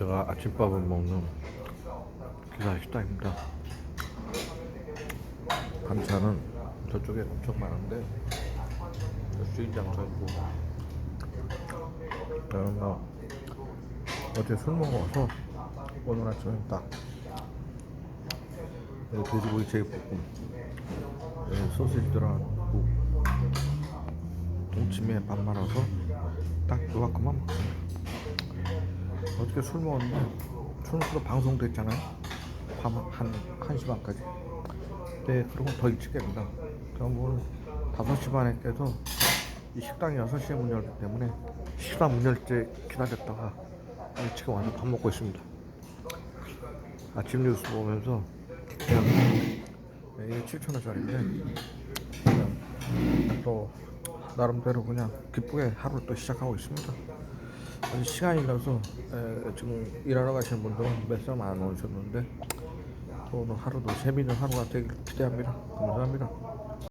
제가 아침밥을 먹는 기사 식당입니다. 반찬은 저쪽에 엄청 많은데 저 주인장 저 있고 뭐 어제 술 먹어서 오늘 아침에 딱 돼지고기 제육볶음 소시지 들어간 국 동치미에 밥 말아서 딱 요만큼만 먹습니다. 어떻게 술 먹었는데 술 먹고 방송됐잖아요. 밤한 1시 반까지. 네, 그러고 더 일찍 깹니다. 그럼 오늘 5시 반에 깨서 이 식당이 6시에 문 열기 때문에 식당 문 열 때 기다렸다가 지금 와서 밥 먹고 있습니다. 아침 뉴스 보면서 그냥 네, 이게 7천원짜리인데 그냥 또 나름대로 그냥 기쁘게 하루를 또 시작하고 있습니다. 아직 시간이 나서 에, 지금 일하러 가시는 분들은 몇점 안 오셨는데 또 오늘 하루도 재미있는 하루가 되길 기대합니다. 감사합니다.